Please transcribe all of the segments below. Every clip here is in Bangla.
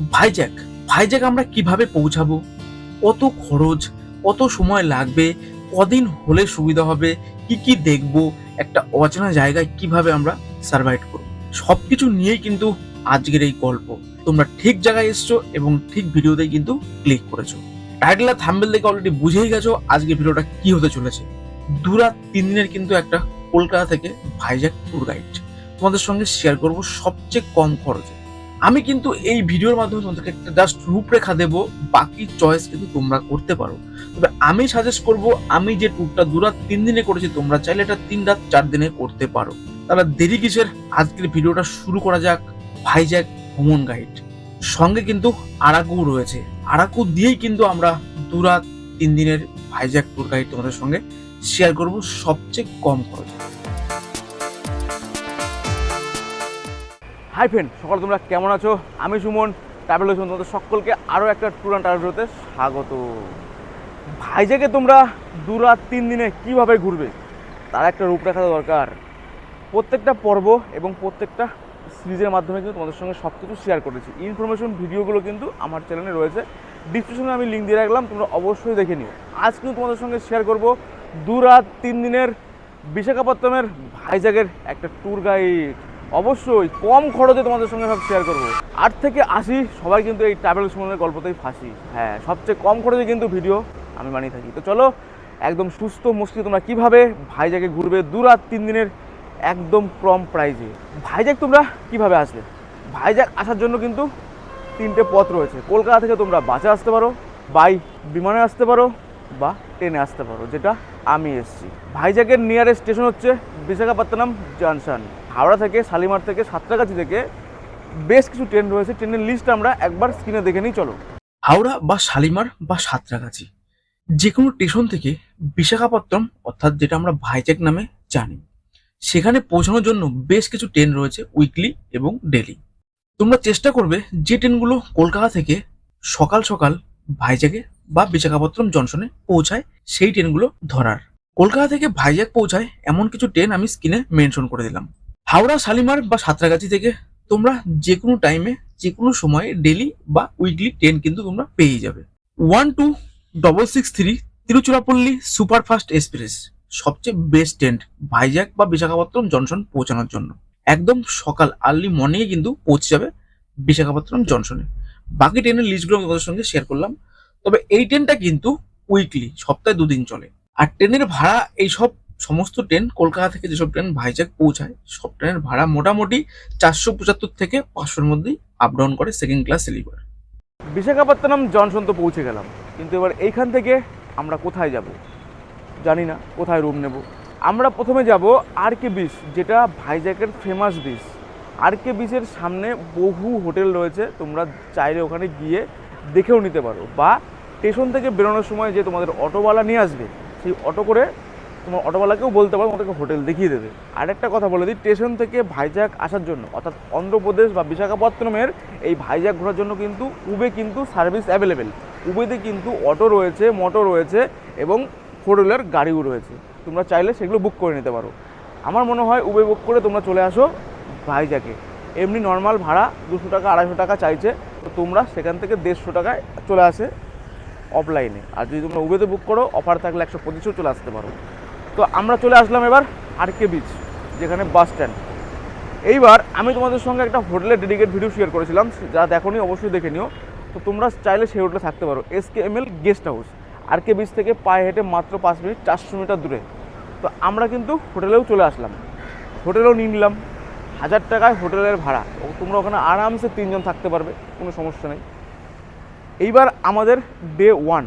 ভাইজ্যাক ভাইজ্যাক আমরা কীভাবে পৌঁছাবো? কত খরচ, কত সময় লাগবে? কদিন হলে সুবিধা হবে? কি কি দেখব? একটা অচেনা জায়গায় কীভাবে আমরা সার্ভাইভ করব? সবকিছু নিয়েই কিন্তু আজকের এই গল্প। তোমরা ঠিক জায়গায় এসছো এবং ঠিক ভিডিওতেই কিন্তু ক্লিক করেছ। টাইটেল আর থাম্বেল দেখে অলরেডি বুঝেই গেছো আজকে ভিডিওটা কি হতে চলেছে। দু রাত তিন দিনের কিন্তু একটা কলকাতা থেকে ভাইজ্যাক ট্যুর গাইড তোমাদের সঙ্গে শেয়ার করব সবচেয়ে কম খরচে। আমি কিন্তু এই ভিডিওর মাধ্যমে তোমাদেরকে একটা জাস্ট রূপরেখা দেব, বাকি চয়েস কিন্তু তোমরা করতে পারো। তবে আমি সাজেস্ট করব, আমি যে ট্যুরটা দু রাত, তিন দিনে করেছি, তোমরা চাইলে এটা তিন রাত, চার দিনে করতে পারো। তাহলে দেরি কিসের? আজকের ভিডিওটা শুরু করা যাক ভাইজ্যাক ভ্রমণ গাইড সঙ্গে কিন্তু আরাকু রয়েছে। আরাকু দিয়েই কিন্তু আমরা দু রাত, তিন দিনের ভাইজ্যাক ট্যুর গাইড তোমাদের সঙ্গে শেয়ার করব সবচেয়ে কম খরচে। হাই ফ্রেন্ড, সকাল তোমরা কেমন আছো? আমি সুমন ট্রাভেল হয়েছি তোমাদের সকলকে আরও একটা ট্যুর অ্যান্ড ট্রাভেল ভিডিওতে স্বাগত। ভাইজাকে তোমরা দু রাত, তিন দিনে কীভাবে ঘুরবে? তার একটা রূপরেখা দরকার। প্রত্যেকটা পর্ব এবং প্রত্যেকটা সিরিজের মাধ্যমে কিন্তু তোমাদের সঙ্গে সব কিছু শেয়ার করেছি। ইনফরমেশন ভিডিওগুলো কিন্তু আমার চ্যানেলে রয়েছে। ডিসক্রিপশনে আমি লিঙ্ক দিয়ে রাখলাম, তোমরা অবশ্যই দেখে নিও। আজ কিন্তু তোমাদের সঙ্গে শেয়ার করব দু রাত, তিন দিনের বিশাখাপত্তমের ভাইজাগের একটা ট্যুর গাইড অবশ্যই কম খরচে তোমাদের সঙ্গে সব শেয়ার করব। আট থেকে আশি সবাই কিন্তু এই ট্রাভেল সুমনের গল্পতেই ফাঁসি। হ্যাঁ সবচেয়ে কম খরচে কিন্তু ভিডিও আমি বানিয়ে থাকি। তো চলো, একদম সুস্থ মস্তি তোমরা কীভাবে ভাইজাকে ঘুরবে দু রাত তিন দিনের একদম কম প্রাইজে ভাইজাক তোমরা কীভাবে আসবে ভাইজাক আসার জন্য কিন্তু তিনটে পথ রয়েছে। কলকাতা থেকে তোমরা বাসে আসতে পারো বাই বিমানে আসতে পারো, বা ট্রেনে আসতে পারো, যেটা আমি এসেছি। ভাইজাকের নিয়ারেস্ট স্টেশন হচ্ছে বিশাখাপত্তনম জাংশন। হাওড়া থেকে, শালিমার থেকে, সাঁতরাগাছি থেকে বেশ কিছু ট্রেন রয়েছে। ট্রেনের লিস্ট আমরা একবার স্ক্রিনে দেখে নিই, চলো। হাওড়া বা শালিমার বা সাঁতরাগাছি যে কোনো স্টেশন থেকে বিশাখাপত্তনম, অর্থাৎ যেটা আমরা ভাইজ্যাক নামে জানি, সেখানে পৌঁছানোর জন্য বেশ কিছু ট্রেন রয়েছে উইকলি এবং ডেলি তোমরা চেষ্টা করবে যে ট্রেনগুলো কলকাতা থেকে সকাল সকাল ভাইজ্যাকে বা বিশাখাপত্তনম জংশনে পৌঁছায়, সেই ট্রেনগুলো ধরার। কলকাতা থেকে ভাইজ্যাক পৌঁছায় এমন কিছু ট্রেন আমি স্ক্রিনে মেনশন করে দিলাম। হাওড়া, শালিমার বা সাঁতরাগাছি থেকে তোমরা যে কোনো টাইমে যে কোনো সময়ে ডেলি বা উইকলি ট্রেন কিন্তু তোমরা পেয়ে যাবে। One two double six three Tiruchirappalli superfast express, সবচেয়ে বেস্ট ট্রেন ভাইজ্যাক বা বিশাখাপত্তনম জংশন পৌঁছানোর জন্য। একদম সকাল আর্লি মর্নিংয়ে কিন্তু পৌঁছে যাবে বিশাখাপত্তনম জংশনে। বাকি ট্রেনের লিস্টগুলো আমি তোমাদের সঙ্গে শেয়ার করলাম। তবে এই ট্রেনটা কিন্তু উইকলি সপ্তাহে দুদিন চলে। আর ট্রেনের ভাড়া এই সব সমস্ত ট্রেন কলকাতা থেকে যেসব ট্রেন ভাইজ্যাক পৌঁছায়, সব ট্রেনের ভাড়া মোটামুটি চারশো পঁচাত্তর থেকে পাঁচশোর মধ্যেই আপ ডাউন করে second class sleeper Visakhapatnam junction তো পৌঁছে গেলাম। কিন্তু এবার এইখান থেকে আমরা কোথায় যাব? জানি না, কোথায় রুম নেব? আমরা প্রথমে যাব আর কে বিচ যেটা ভাইজ্যাকের ফেমাস বিচ আর কে বিচের সামনে বহু হোটেল রয়েছে, তোমরা চাইলে ওখানে গিয়ে দেখেও নিতে পারো। বা স্টেশন থেকে বেরোনোর সময় যে তোমাদের অটোওয়ালা নিয়ে আসবে, সেই অটো করে তোমার অটোওয়ালাকেও বলতে পারো, তোমাদেরকে হোটেল দেখিয়ে দেবে। আরেকটা কথা বলে দিই, স্টেশন থেকে ভাইজ্যাক আসার জন্য, অর্থাৎ অন্ধ্রপ্রদেশ বা বিশাখাপত্তনমের এই ভাইজ্যাক ঘোরার জন্য কিন্তু উবে কিন্তু সার্ভিস অ্যাভেলেবেল। উবেতে কিন্তু অটো রয়েছে, মোটো রয়েছে এবং ফোর হুইলার, গাড়িও রয়েছে। তোমরা চাইলে সেগুলো বুক করে নিতে পারো। আমার মনে হয় উবে বুক করে তোমরা চলে আসো ভাইজ্যাকে এমনি নর্মাল ভাড়া দুশো টাকা, আড়াইশো টাকা চাইছে। তো তোমরা সেখান থেকে দেড়শো টাকায় চলে আসে অফলাইনে আর যদি তোমরা উবেতে বুক করো, অফার থাকলে একশো পঁচিশেও চলে আসতে পারো। তো আমরা চলে আসলাম এবার আর কে বিচ যেখানে বাস স্ট্যান্ড এইবার আমি তোমাদের সঙ্গে একটা হোটেলের ডেডিকেট ভিডিও শেয়ার করেছিলাম যারা দেখোনি, অবশ্যই দেখে নিও। তো তোমরা চাইলে সেই হোটেলে থাকতে পারো S K M L guest house R K beach থেকে পায়ে হেঁটে মাত্র পাঁচ মিনিট, চারশো মিটার দূরে। তো আমরা কিন্তু হোটেলেও চলে আসলাম। হোটেলেও নিয়ে নিলাম, হাজার টাকায় হোটেলের ভাড়া। তোমরা ওখানে আরামসে তিনজন থাকতে পারবে, কোনো সমস্যা নেই। এইবার আমাদের ডে ওয়ান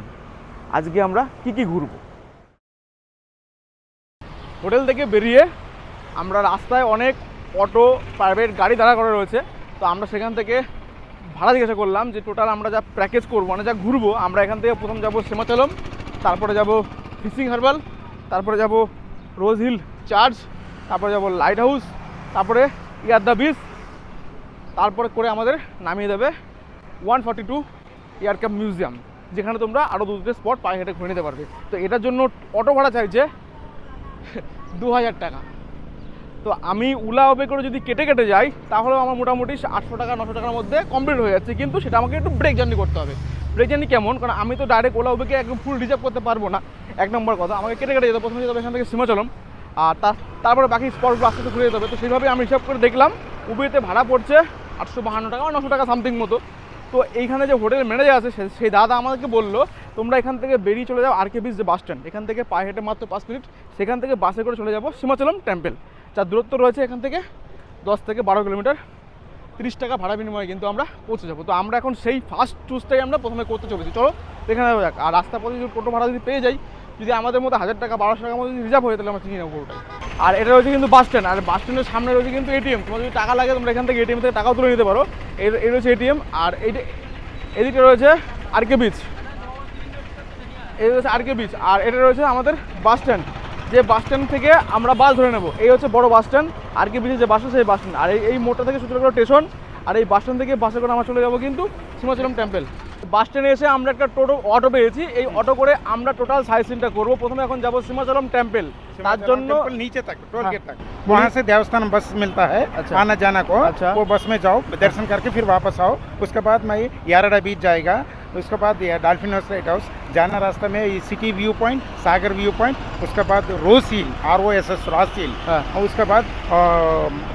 আজকে আমরা কি কি ঘুরবো? হোটেল থেকে বেরিয়ে আমরা রাস্তায় অনেক অটো, প্রাইভেট গাড়ি দাঁড়া করা রয়েছে। তো আমরা সেখান থেকে ভাড়া জিজ্ঞাসা করলাম যে টোটাল আমরা যা প্যাকেজ করব মানে যা ঘুরবো, আমরা এখান থেকে প্রথম যাব সেমাচলম তারপরে যাব ফিশিং হারবাল, তারপরে যাব রোজ হিল চার্চ, তারপরে যাব লাইট হাউস তারপরে ইয়ারদা বিচ, তারপরে করে আমাদের নামিয়ে দেবে one forty two aircraft museum, যেখানে তোমরা আরও দুটো স্পট পায়ে হেঁটে ঘুরে নিতে পারবে। তো এটার জন্য অটো ভাড়া চাইছে দু হাজার টাকা। তো আমি উলা ওবে করে যদি কেটে কেটে যাই তাহলে আমার মোটামুটি আটশো টাকা, নশো টাকার মধ্যে কমপ্লিট হয়ে যাচ্ছে। কিন্তু সেটা আমাকে একটু ব্রেক জার্নি করতে হবে। ব্রেক জার্নি কেমন? কারণ আমি তো ডাইরেক্ট ওলা উবেকে একদম ফুল রিজার্ভ করতে পারব না। এক নম্বর কথা, আমাকে কেটে কেটে যেতে। প্রথমে যেতে হবে এখান থেকে সীমাচলম। আর তার, তারপরে বাকি স্পটগুলো আস্তে আস্তে ঘুরে যেতে হবে। তো সেইভাবে আমি হিসাব করে দেখলাম উবেতে ভাড়া পড়ছে আটশো বাহান্ন টাকা বা নশো টাকা সামথিং মতো। তো এইখানে যে হোটেল ম্যানেজার আছে সেই দাদা আমাদেরকে বলল, তোমরা এখান থেকে বেরিয়ে চলে যাও আর কে বিচ যে বাস স্ট্যান্ড এখান থেকে পায়ে হেঁটে মাত্র পাঁচ মিনিট। সেখান থেকে বাসে করে চলে যাব সীমাচলম টেম্পেল যার দূরত্ব রয়েছে এখান থেকে দশ থেকে বারো কিলোমিটার। তিরিশ টাকা ভাড়া বিনিময়ে কিন্তু আমরা পৌঁছে যাব। তো আমরা এখন সেই ফার্স্ট চুজটাই আমরা প্রথমে করতে চলেছি। চলো এখানে যাক। আর রাস্তা পথে যদি টোটো ভাড়া যদি পেয়ে যাই যদি আমাদের মধ্যে হাজার টাকা, বারোশো টাকার মধ্যে রিজার্ভ হয়ে তাহলে আমরা চিনি নেব পুরোটাই। আর এটা রয়েছে কিন্তু বাস স্ট্যান্ড আর বাস স্ট্যান্ডের সামনে রয়েছে কিন্তু এটিএম তোমার যদি টাকা লাগে, তোমরা এখান থেকে এটিএম থেকে টাকাও তুলে নিতে পারো। এই রয়েছে এটিএম আর এদিকে রয়েছে আর কে বিচ এই রয়েছে আর কে বিচ আর এটা রয়েছে আমাদের বাস স্ট্যান্ড যে বাস স্ট্যান্ড থেকে আমরা বাস ধরে নেব, এই হচ্ছে বড় বাস স্ট্যান্ড আর কে বিচে যে বাস সেই বাস স্ট্যান্ড আর এই মোড়টা থেকে সূত্রগড় স্টেশন আর এই বাস স্ট্যান্ড থেকে বাসে করে আমরা চলে যাব কিন্তু সীমাচলম টেম্পল বাস স্ট্যান্ডে এসে আমরা একটা টোটো অটো পেয়েছি এই অটো করে আমরা টোটাল সাইড সিনটা করবো প্রথমে এখন যাবো সীমাচলম টেম্পল তার জন্য टेम्पल नीचे तक टोल हाँ। गेट तक वहाँ से देवस्थान बस मिलता है अच्छा। आना जाना को अच्छा। वो बस में जाओ दर्शन करके फिर वापस आओ उसके बाद मैं याराडा बीच जाएगा उसके बाद डॉल्फिन हाउस लाइट हाउस जाना रास्ता में city view point Sagar view point उसके बाद Ross hill R O S S Ross hill. और उसके बाद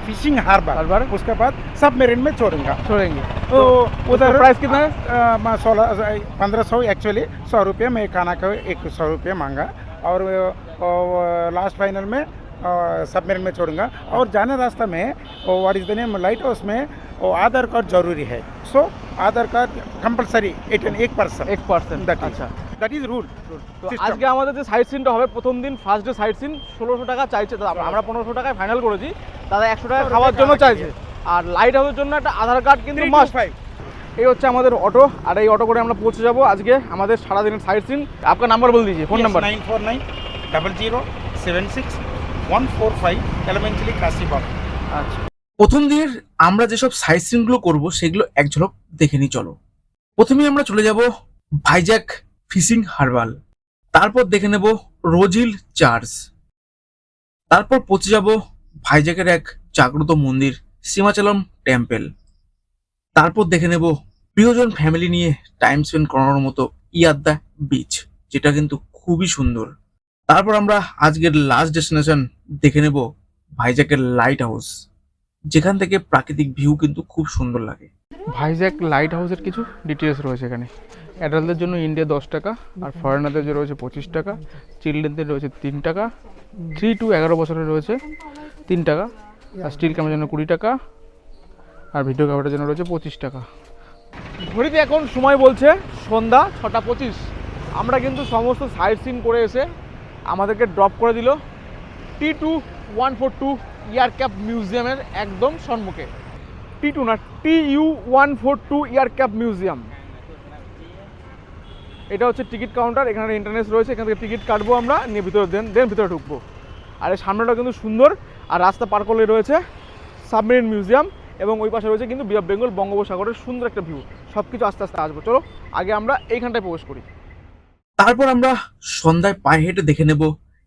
फिशिंग हार्बर हार्बर। उसके बाद सब मेरिन में छोड़ूँगा। छोड़ेंगे। तो उधर प्राइस कितना है? सोलह पंद्रह सौ एक्चुअली सौ रुपये में खाना का एक सौ रुपये मांगा। और लास्ट फाइनल में सबमेरिन में छोड़ूँगा। और जाने रास्ता में what is the name light house में वो आधार कार्ड ज़रूरी है। so Aadhaar card compulsory at an এক পার্সেন্ট এক পার্সেন্ট দ্যাট আচ্ছা দ্যাট ইজ রুল তো আজকে আমাদের যে সাইট সিনটা হবে প্রথম দিন ফার্স্ট ডে সাইট সিন ষোলোশো টাকা চাইছে আমরা পনেরোশো টাকায় ফাইনাল করেছি দাদা একশো টাকা খাওয়ার জন্য চাইছে। আর লাইট হাউসের জন্য একটা আধার কার্ড কিন্তু মাস্ট ফাইভ এই হচ্ছে আমাদের অটো আর এই অটো করে আমরা পৌঁছে যাব আজকে আমাদের সারাদিনের সাইট সিন আপনার নাম্বার বলে দিয়েছি phone number nine four nine double zero seven six one four five এলিমেন্টালি কাশিবাগ আচ্ছা। প্রথম দিনের আমরা যেসব সাইট সিনগুলো করব, সেগুলো এক ঝলক দেখে নিই, চলো। প্রথমে আমরা চলে যাব ভাইজ্যাক ফিশিং হারবাল তারপর দেখে নেব রোজিল চার্চ তারপর পৌঁছে যাব ভাইজ্যাকের এক জাগ্রত মন্দির সীমাচলম টেম্পেল তারপর দেখে নেব প্রিয়জন ফ্যামিলি নিয়ে টাইম স্পেন্ড করানোর মতো ইয়াদ্দা বিচ যেটা কিন্তু খুবই সুন্দর। তারপর আমরা আজকের লাস্ট ডেস্টিনেশন দেখে নেব ভাইজ্যাকের লাইট হাউস যেখান থেকে প্রাকৃতিক ভিউ কিন্তু খুব সুন্দর লাগে। ভাইজ্যাক লাইট হাউসের কিছু ডিটেলস রয়েছে এখানে। অ্যাডাল্টদের জন্য ইন্ডিয়া দশ টাকা, আর ফরেনারদের জন্য রয়েছে পঁচিশ টাকা চিলড্রেনদের রয়েছে তিন টাকা থ্রি টু এগারো বছরের রয়েছে তিন টাকা, আর স্টিল ক্যামেরার জন্য কুড়ি টাকা, আর ভিডিও ক্যামেরার জন্য রয়েছে পঁচিশ টাকা। ঘড়িতে এখন সময় বলছে সন্ধ্যা ছটা পঁচিশ। আমরা কিন্তু সমস্ত সাইড সিন করে এসে আমাদেরকে ড্রপ করে দিল T two one four two aircraft মিউজিয়ামের একদম সম্মুখে। টি টু না T U one four two aircraft museum. এটা হচ্ছে টিকিট কাউন্টার, এখানে ইন্টারনেট রয়েছে, এখান থেকে টিকিট কাটবো আমরা, নিয়ে ভিতরে দেন দেন ভিতরে ঢুকবো। আর এই সামনেটা কিন্তু সুন্দর, আর রাস্তা পার করলে রয়েছে সাবমেরিন মিউজিয়াম, এবং ওই পাশে রয়েছে কিন্তু বিয়ার বেঙ্গল বঙ্গোপসাগরের সুন্দর একটা ভিউ সব কিছু আস্তে আস্তে আসব। চলো, আগে আমরা এইখানটায় প্রবেশ করি। তারপর আমরা সন্ধ্যায় পায়ে হেঁটে দেখে নেব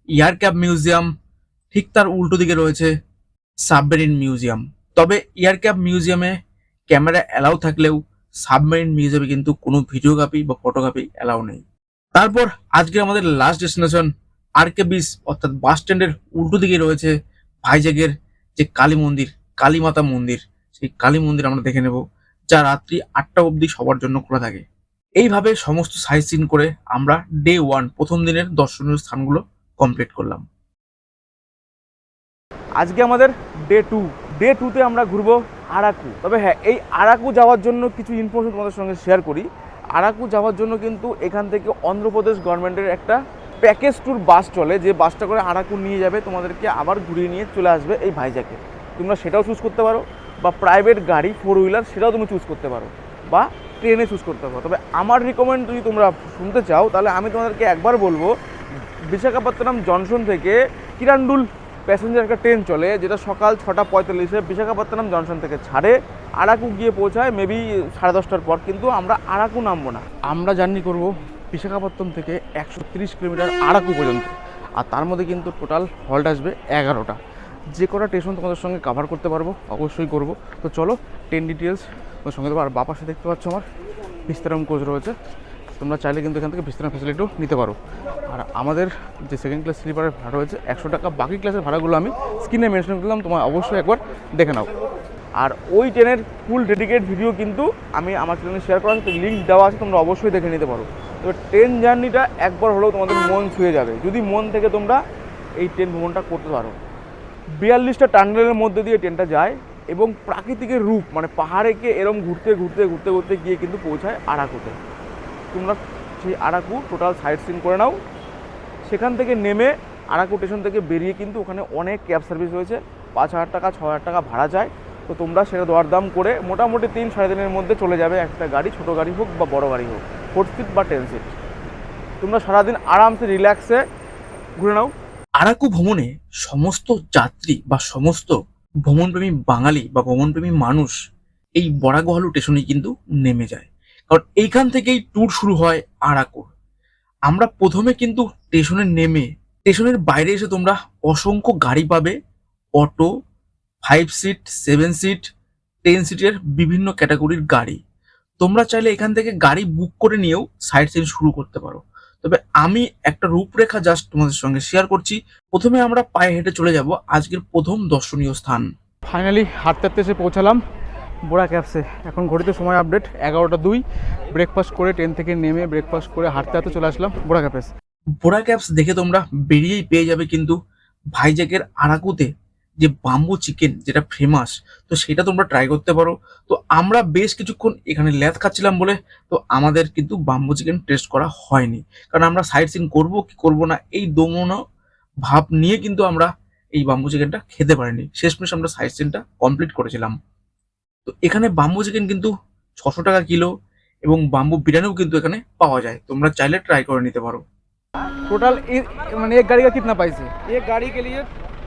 ইয়ার ক্যাপ মিউজিয়াম, ঠিক তার উল্টো দিকে রয়েছে সাবমেরিন মিউজিয়াম। তবে ইয়ার ক্যাপ মিউজিয়ামে ক্যামেরা অ্যালাউ থাকলেও সাবমেরিন মিউজিয়ামে কিন্তু কোনো ভিডিওগ্রাফি বা ফটোগ্রাফি অ্যালাউ নেই। তারপর আজকে আমাদের last destination R K beach অর্থাৎ বাস স্ট্যান্ডের উল্টো দিকে রয়েছে ভাইজ্যাগের যে কালী মন্দির কালী মাতা মন্দির। সেই কালী মন্দির আমরা দেখে নেব, যা রাত্রি আটটা অবধি সবার জন্য খোলা থাকে। এইভাবে সমস্ত সাইট সিন করে আমরা ডে ওয়ান প্রথম দিনের দর্শনীয় স্থানগুলো কমপ্লিট করলাম। আজকে আমাদের ডে টু ডে টুতে আমরা ঘুরবো আরাকু। তবে হ্যাঁ এই আরাকু যাওয়ার জন্য কিছু ইনফরমেশন তোমাদের সঙ্গে শেয়ার করি। আরাকু যাওয়ার জন্য কিন্তু এখান থেকে অন্ধ্রপ্রদেশ গভর্নমেন্টের একটা প্যাকেজ ট্যুর বাস চলে। যে বাসটা করে আরাকু নিয়ে যাবে, তোমাদেরকে আবার ঘুরিয়ে নিয়ে চলে আসবে এই ভাইজাকে। তোমরা সেটাও চুজ করতে পারো। বা প্রাইভেট গাড়ি ফোর হুইলার সেটাও তুমি চুজ করতে পারো। বা ট্রেনে চুজ করতে পারো। তবে আমার রিকমেন্ড যদি তোমরা শুনতে চাও, তাহলে আমি তোমাদেরকে একবার বলব, বিশাখাপত্তনম জনসন থেকে কিরান্ডুল প্যাসেঞ্জার একটা ট্রেন চলে, যেটা সকাল ছটা পঁয়তাল্লিশে বিশাখাপত্তনম জংশন থেকে ছাড়ে। আরাকু গিয়ে পৌঁছায় মেবি সাড়ে দশটার পর, কিন্তু আমরা আরাকু নামবো না। আমরা জার্নি করব বিশাখাপত্তনম থেকে একশো কিলোমিটার আরাকু পর্যন্ত। আর তার মধ্যে কিন্তু টোটাল হল্ট আসবে এগারোটা। যে কটা স্টেশন তোমাদের সঙ্গে কাভার করতে পারব, অবশ্যই করব। তো চলো ট্রেন ডিটেলস তোমার সঙ্গে দেবো। আর বা পাশে দেখতে পাচ্ছ আমার, বিস্তারম কোচ রয়েছে। তোমরা চাইলে কিন্তু এখান থেকে বিস্তারম ফ্যাসিলিটিও নিতে পারো। আর আমাদের যে সেকেন্ড ক্লাস স্লিপারের ভাড়া রয়েছে, একশো টাকা। বাকি ক্লাসের ভাড়াগুলো আমি স্ক্রিনে মেনশন করলাম, তোমার অবশ্যই একবার দেখে নাও। আর ওই ট্রেনের ফুল ডেডিকেট ভিডিও কিন্তু আমি আমার চ্যানেলে শেয়ার করা আছে লিঙ্ক দেওয়া আছে, তোমরা অবশ্যই দেখে নিতে পারো। তবে ট্রেন জার্নিটা একবার হলেও তোমাদের মন ছুঁয়ে যাবে। যদি মন থেকে তোমরা এই ট্রেন ভ্রমণটা করতে পারো। বিয়াল্লিশটা টানেলের মধ্যে দিয়ে ট্রেনটা যায় এবং প্রাকৃতিকের রূপ মানে পাহাড়েকে এরম ঘুরতে ঘুরতে ঘুরতে ঘুরতে গিয়ে কিন্তু পৌঁছায় আরাকুতে। তোমরা সেই আরাকু টোটাল সাইট সিন করে নাও। সেখান থেকে নেমে আরাকু স্টেশন থেকে বেরিয়ে কিন্তু ওখানে অনেক ক্যাব সার্ভিস রয়েছে। পাঁচ হাজার টাকা, ছ হাজার টাকা ভাড়া যায়। তো তোমরা সেটা দরদাম করে মোটামুটি তিন সাড়ে দিনের মধ্যে চলে যাবে একটা গাড়ি, ছোটো গাড়ি হোক বা বড় গাড়ি হোক। ফোর সিট বা টেন সিট তোমরা সারাদিন আরামসে রিল্যাক্সে ঘুরে নাও। আরাকু ভ্রমণে সমস্ত যাত্রী বা সমস্ত ভ্রমণপ্রেমী বাঙালি বা ভ্রমণপ্রেমী মানুষ এই বরাগোহালু স্টেশনে কিন্তু নেমে যায়। কারণ এইখান থেকেই ট্যুর শুরু হয় আরাকুর। আমরা প্রথমে কিন্তু স্টেশনে নেমে স্টেশনের বাইরে এসে তোমরা অসংখ্য গাড়ি পাবে auto five seat seven seat ten সিটের বিভিন্ন ক্যাটাগরির গাড়ি। তোমরা চাইলে এখান থেকে গাড়ি বুক করে নিয়েও সাইড সিন শুরু করতে পারো। তবে আমি একটা রূপরেখা জাস্ট তোমাদের সঙ্গে শেয়ার করছি। প্রথমে আমরা পায়ে হেঁটে চলে যাব আজকের প্রথম দর্শনীয় স্থান। ফাইনালি হাঁটতে হাঁটতে এসে পৌঁছালাম। বোরা ক্যাবসে এখন ঘড়িতে সময় আপডেট, এগারোটা দুই। ব্রেকফাস্ট করে ট্রেন থেকে নেমে ব্রেকফাস্ট করে হাঁটতে হাঁটতে চলে আসলাম বোরা ক্যাপেস বোরা ক্যাপস দেখে তোমরা বেরিয়েই পেয়ে যাবে কিন্তু ভাইজ্যাকের আরাকুতে যে বাম্বু চিকেন যেটা ফেমাস তো সেটা তোমরা ট্রাই করতে পারো। তো আমরা বেশ কিছুক্ষণ এখানে ল্যাদ খাচ্ছিলাম বলে, তো আমাদের কিন্তু বাম্বু চিকেন টেস্ট করা হয়নি। কারণ আমরা সাইড সিন করব কি করব না, এই দমনো ভাব নিয়ে কিন্তু আমরা এই বাম্বু চিকেনটা খেতে পারিনি। শেষমেশ আমরা সাইড সিনটা কমপ্লিট করেছিলাম। তো এখানে বাম্বু চিকেন কিন্তু ছশো টাকা কিলো এবং বাম্বু বিরিয়ানিও কিন্তু এখানে পাওয়া যায় তোমরা চাইলে ট্রাই করে নিতে পারো टोटल मैंने एक गाड़ी का कितना पैसे एक गाड़ी के लिए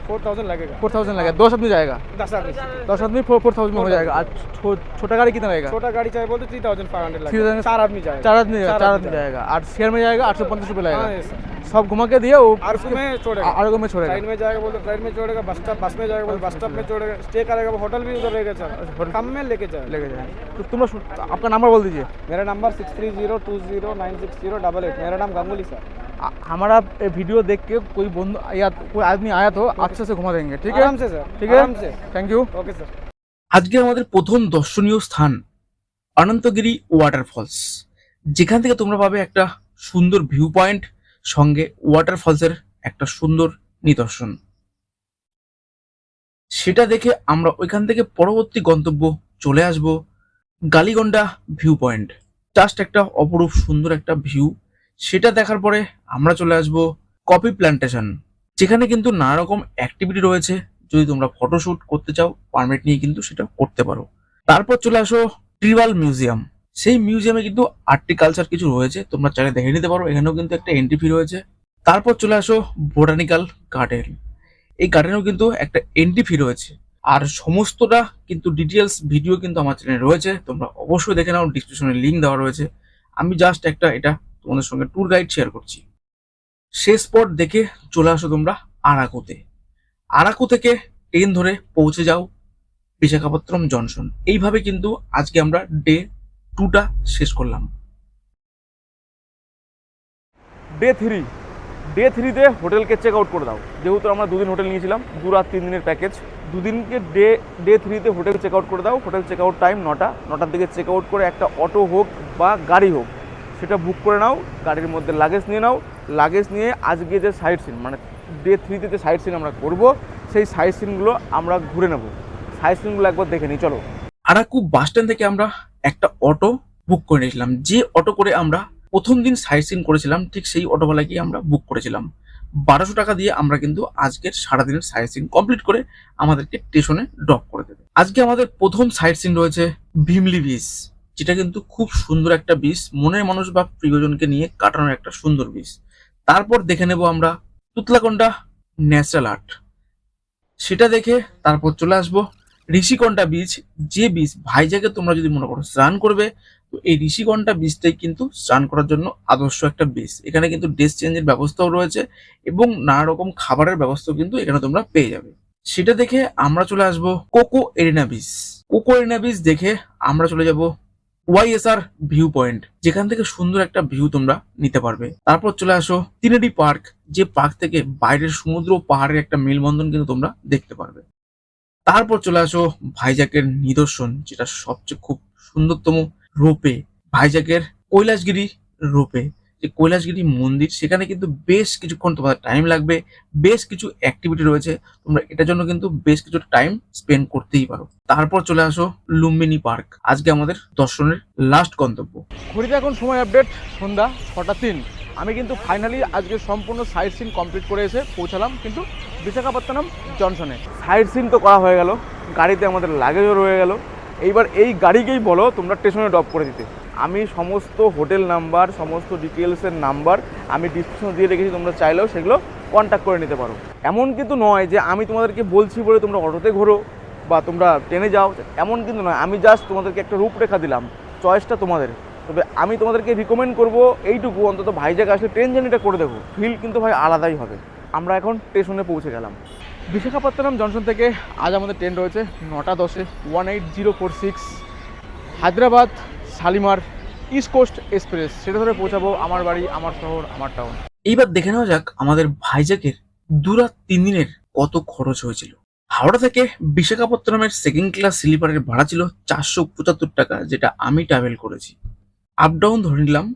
फोर थाउजेंड लगेगा फोर थाउजेंड लगेगा दस आदमी जाएगा दस आदमी दस आदमी फोर फोर थाउजेंड में हो जाएगा और छो- छोटा गाड़ी कितना रहेगा छोटा गाड़ी चाहिए बोलते थ्री थाउजेंड फाइव हंड्रेड 3000 लगेगा चार आदमी जाएगा चार आदमी चार चार आदमी आदमी जाएगा और शेयर में जाएगा आठ सौ पचास रुपये हाँ लगेगा yes, sir। सब घुमा के दिए वो आरकू में छोड़ेगा आरोग्य में छोड़ेगा ट्रेन में जाएगा बोलते ट्रेन में छोड़ेगा बस स्टॉप बस में जाएगा बोलते बस स्टॉप में छोड़ेगा स्टे करेगा वो होटल भी उधर रहेगा सर होटल- कम में लेके जाएगा लेके जाएगा तो तुम लोग आपका नंबर बोल दीजिए मेरा number six three zero two zero nine six zero double eight मेरा नाम गंगुली सर आ- हमारा ये वीडियो देख के कोई बंधु या कोई आदमी आया तो अच्छे से घुमा देंगे ठीक है आराम से सर ठीक है आराम से थैंक यू ओके सर আজকে আমাদের প্রথম দর্শনীয় স্থান অনন্তগিরি ওয়াটারফলস যেখান থেকে তোমরা পাবে একটা সুন্দর ভিউ পয়েন্ট সঙ্গে ওয়াটারফলসের একটা সুন্দর নিদর্শন সেটা দেখে আমরা ওইখান থেকে পরবর্তী গন্তব্য চলে আসব গালিগন্ডা ভিউ পয়েন্ট জাস্ট একটা অপরূপ সুন্দর একটা ভিউ সেটা দেখার পরে আমরা চলে আসব কপি প্ল্যান্টেশন যেখানে কিন্তু নানা রকম অ্যাক্টিভিটি রয়েছে। যদি তোমরা ফটোশুট করতে চাও পারমিট নিয়ে কিন্তু সেটা করতে পারো। তারপর চলে আসো ট্রিবাল মিউজিয়াম সেই মিউজিয়ামে কিন্তু আর্টিকালচার কিছু রয়েছে। তোমরা চাইলে দেখে নিতে পারো, এখানেও কিন্তু একটা এন্ট্রি ফি রয়েছে। তারপর চলে আসো বোটানিক্যাল গার্ডেন এই গার্ডেনেও কিন্তু একটা এন্ট্রি ফি রয়েছে। আর সমস্তটা কিন্তু ডিটেলস ভিডিও কিন্তু আমার চ্যানেলে রয়েছে। তোমরা অবশ্যই দেখে নাও ডিসক্রিপশনে লিঙ্ক দেওয়া রয়েছে। আমি জাস্ট একটা, এটা তোমাদের সঙ্গে ট্যুর গাইড শেয়ার করছি। সে স্পট দেখে চলে আসো তোমরা আরাকুতে। আরাকু থেকে ট্রেন ধরে পৌঁছে যাও বিশাখাপত্তনম জংশন। এইভাবে কিন্তু আজকে আমরা ডে টুটা শেষ করলাম। ডে থ্রি ডে থ্রিতে হোটেলকে চেক আউট করে দাও। যেহেতু আমরা দুদিন হোটেল নিয়েছিলাম, দু রাত, তিন দিনের প্যাকেজ দুদিনকে ডে ডে থ্রিতে হোটেল চেক আউট করে দাও। হোটেল চেক আউট টাইম নটা। নটার দিকে চেক আউট করে একটা অটো হোক বা গাড়ি হোক। সেটা বুক করে নাও, গাড়ির মধ্যে লাগেজ নিয়ে নাও লাগেজ নিয়ে আজকে যে সাইড সিন মানে ডে থ্রিতে যে সাইড সিন আমরা করব, সেই সাইড সিনগুলো আমরা ঘুরে নেব। সাইড সিনগুলো একবার দেখে নিই চলো। আরাকু বাস স্ট্যান্ড থেকে আমরা একটা অটো বুক করে নিয়েছিলাম। যে অটো করে আমরা প্রথম দিন সাইট সিন করেছিলাম, ঠিক সেই অটোওয়ালাকেই আমরা বুক করেছিলাম। বারোশো টাকা দিয়ে আমরা কিন্তু আজকের সারাদিনের সাইট সিন কমপ্লিট করে আমাদেরকে স্টেশনে ড্রপ করে দেবে। আজকে আমাদের প্রথম সাইট সিন রয়েছে ভীমলি বিচ যেটা কিন্তু খুব সুন্দর একটা বিচ মনের মানুষ বা প্রিয়জনকে নিয়ে কাটানোর একটা সুন্দর বিচ তারপর দেখে নেব আমরা তুতলাকন্ডা ন্যাচারাল আর্ট। সেটা দেখে তারপর চলে আসব ঋষিকন্ডা বীজ। যে বীজ ভাইজাকে তোমরা যদি মনে করো স্নান করবে, তো এই ঋষিকন্ডা বীজটাই কিন্তু স্নান করার জন্য আদর্শ একটা বীজ। এখানে কিন্তু ড্রেস চেঞ্জের ব্যবস্থাও রয়েছে এবং নানা রকম খাবারের ব্যবস্থাও কিন্তু এখানে তোমরা পেয়ে যাবে। সেটা দেখে আমরা চলে আসব Coco Arena beach Coco Arena beach দেখে আমরা চলে যাব ওয়াইএসআর ভিউ পয়েন্ট যেখান থেকে সুন্দর একটা ভিউ তোমরা নিতে পারবে। তারপর চলে আসো তিনেডি পার্ক, যে পার্ক থেকে বাইরের সমুদ্র পাহাড়ের একটা মেলবন্ধন কিন্তু তোমরা দেখতে পারবে। তারপর চলে আসো ভাইজাকের নিদর্শন, যেটা সবচেয়ে খুব সুন্দরতম রূপে, ভাইজাকের কৈলাসগিরি রূপে। যে কৈলাসগিরি মন্দির, সেখানে কিন্তু বেশ কিছুক্ষণ তোমাদের টাইম লাগবে, বেশ কিছু অ্যাক্টিভিটি রয়েছে। তোমরা এটার জন্য কিন্তু বেশ কিছু টাইম স্পেন্ড করতেই পারো। তারপর চলে আসো লুম্বিনী পার্ক। আজকে আমাদের দর্শনের লাস্ট গন্তব্য। ঘড়িতে এখন সময় আপডেট সন্ধ্যা ছটা তিন। আমি কিন্তু ফাইনালি আজকে সম্পূর্ণ সাইট সিন কমপ্লিট করে এসে পৌঁছালাম কিন্তু বিশাখাপত্তনম জনসনে সাইট সিন তো করা হয়ে গেল, গাড়িতে আমাদের লাগেজও রয়ে গেল। এইবার এই গাড়িকেই বলো তোমরা স্টেশনে ড্রপ করে দিতে। আমি সমস্ত হোটেল নাম্বার, সমস্ত ডিটেলসের নাম্বার আমি ডিসক্রিপশন দিয়ে রেখেছি, তোমরা চাইলেও সেগুলো কন্ট্যাক্ট করে নিতে পারো। এমন কিন্তু নয় যে আমি তোমাদেরকে বলছি বলে তোমরা অটোতে ঘোরো বা তোমরা ট্রেনে যাও, এমন কিন্তু নয়। আমি জাস্ট তোমাদেরকে একটা রূপরেখা দিলাম চয়েসটা তোমাদের। তবে আমি তোমাদেরকে রিকমেন্ড করব এইটুকু, অন্তত ভাইজাগ আসলে ট্রেন জার্নিটা করে দেখো। ফিল কিন্তু ভাই আলাদাই হবে। আমরা এখন স্টেশনে পৌঁছে গেলাম। বিশাখাপত্তনম জংশন থেকে আজ আমাদের ট্রেন রয়েছে নটা দশে one eight zero four six Hyderabad Shalimar East Coast Express সেটা ধরে পৌঁছাবো আমার বাড়ি, আমার শহর, আমার টাউন এইবার দেখে নেওয়া যাক আমাদের ভাইজাকের দু রাত তিন দিনের কত খরচ হয়েছিল। হাওড়া থেকে বিশাখাপত্তনমের সেকেন্ড ক্লাস স্লিপারের ভাড়া ছিল চারশো পঁচাত্তর টাকা, যেটা আমি ট্রাভেল করেছি। আপ ডাউন ধরে নিলাম,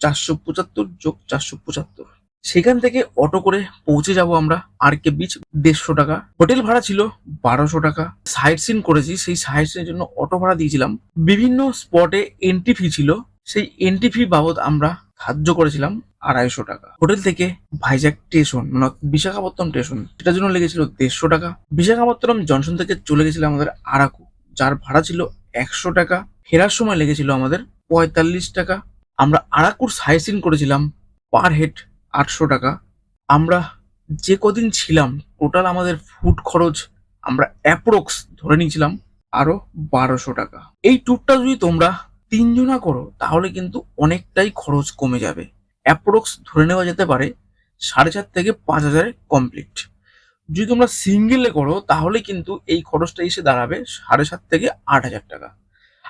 চারশো পঁচাত্তর যোগ চারশো পঁচাত্তর। সেখান থেকে অটো করে পৌঁছে যাব আমরা আর কে বিচ দেড়শো টাকা। হোটেল ভাড়া ছিল বারোশো টাকা। সাইট সিন করেছি, সেই সাইট সিনের জন্য অটো ভাড়া দিয়েছিলাম। বিভিন্ন স্পটে এন্ট্রি ফি ছিল, সেই এন্ট্রি ফি বাবদ আমরা ধার্য করেছিলাম আড়াইশো টাকা। হোটেল থেকে ভাইজ্যাক স্টেশন মানে বিশাখাপত্তনম স্টেশন সেটার জন্য লেগেছিল দেড়শো টাকা। বিশাখাপত্তনম জংশন থেকে চলে গেছিল আমাদের আরাকু, যার ভাড়া ছিল একশো টাকা। ফেরার সময় লেগেছিল আমাদের পঁয়তাল্লিশ টাকা। আমরা আরাকুর সাইসিন করেছিলাম পার হেড আটশো টাকা। আমরা যে কদিন ছিলাম টোটাল আমাদের ফুড খরচ আমরা অ্যাপ্রক্স ধরে নিয়েছিলাম আরও বারোশো টাকা। এই ট্যুরটা যদি তোমরা তিনজনা করো, তাহলে কিন্তু অনেকটাই খরচ কমে যাবে। অ্যাপ্রক্স ধরে নেওয়া যেতে পারে সাড়ে চার থেকে পাঁচ হাজারে কমপ্লিট যদি তোমরা সিঙ্গেলে করো, তাহলে কিন্তু এই খরচটা এসে দাঁড়াবে সাড়ে সাত থেকে আট হাজার টাকা।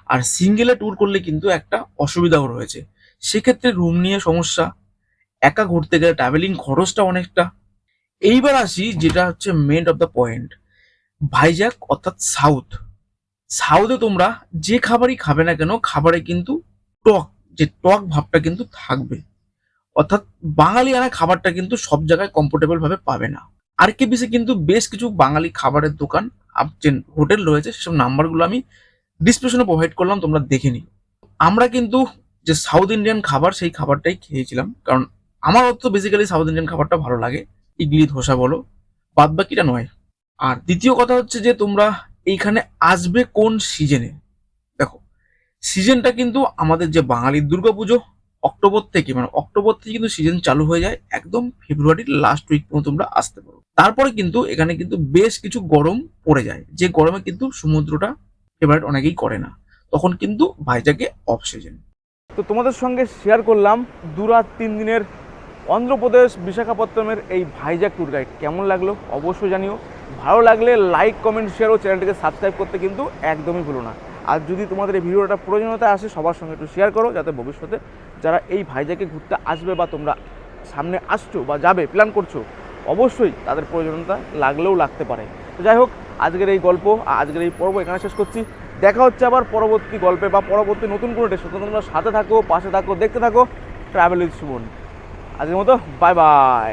আর সিঙ্গেলে ট্যুর করলে কিন্তু একটা অসুবিধাও রয়েছে। সেক্ষেত্রে রুম নিয়ে সমস্যা একা ঘুরতে গেলে ট্রাভেলিং খরচটা অনেকটা। এইবার আসি যেটা হচ্ছে main of the point Vizag অর্থাৎ সাউথ সাউথে তোমরা যে খাবারই খাবে না কেন, খাবারে কিন্তু টক, যে টক ভাবটা কিন্তু থাকবে। অর্থাৎ বাঙালি আনা খাবারটা কিন্তু সব জায়গায় কমফোর্টেবল ভাবে পাবে না। আর কে বিসে কিন্তু বেশ কিছু বাঙালি খাবারের দোকান যে হোটেল রয়েছে, সেসব নাম্বারগুলো আমি ডিসক্রিপশনে প্রোভাইড করলাম, তোমরা দেখে নিও। আমরা কিন্তু যে সাউথ ইন্ডিয়ান খাবার, সেই খাবারটাই খেয়েছিলাম, কারণ আমার অত বেসিক্যালি সাউথ ইন্ডিয়ান খাবারটা ভালো লাগে। ইডলি, ধোসা বলো বাদ বাকিটা নয়। আর দ্বিতীয় কথা হচ্ছে যে, তোমরা এইখানে আসবে কোন সিজনে দেখো সিজনটা কিন্তু আমাদের যে বাঙালির দুর্গাপুজো, অক্টোবর থেকে মানে অক্টোবর থেকে কিন্তু সিজন চালু হয়ে যায়, একদম ফেব্রুয়ারির লাস্ট উইক পর্যন্ত তোমরা আসতে পারো। তারপরে কিন্তু এখানে কিন্তু বেশ কিছু গরম পড়ে যায়। যে গরমে কিন্তু সমুদ্রটা ফেভারিট অনেকেই করে না। তখন কিন্তু ভাইজাকে অফ সিজন তো তোমাদের সঙ্গে শেয়ার করলাম, দু রাত তিন দিনের অন্ধ্রপ্রদেশ বিশাখাপত্তনমের এই ভাইজাক ট্যুর গাইড কেমন লাগল অবশ্যই জানিও। ভালো লাগলে লাইক কমেন্ট শেয়ার ও চ্যানেলটিকে সাবস্ক্রাইব করতে কিন্তু একদমই ভুলো না। আর যদি তোমাদের এই ভিডিওটা প্রয়োজনীয়তা আসে, সবার সঙ্গে একটু শেয়ার করো যাতে ভবিষ্যতে যারা এই ভাইজাকে ঘুরতে আসবে বা তোমরা সামনে আসছো বা যাবে প্ল্যান করছ, অবশ্যই তাদের প্রয়োজনীয়তা লাগলেও লাগতে পারে। তো যাই হোক, আজকের এই গল্প আজকের এই পর্ব এখানে শেষ করছি। দেখা হচ্ছে আবার পরবর্তী গল্পে বা পরবর্তী নতুন কোনো ডেস্ট তোমরা সাথে থাকো, পাশে থাকো, দেখতে থাকো। ট্রাভেল উইথ সুমন আজকের মতো বাই বাই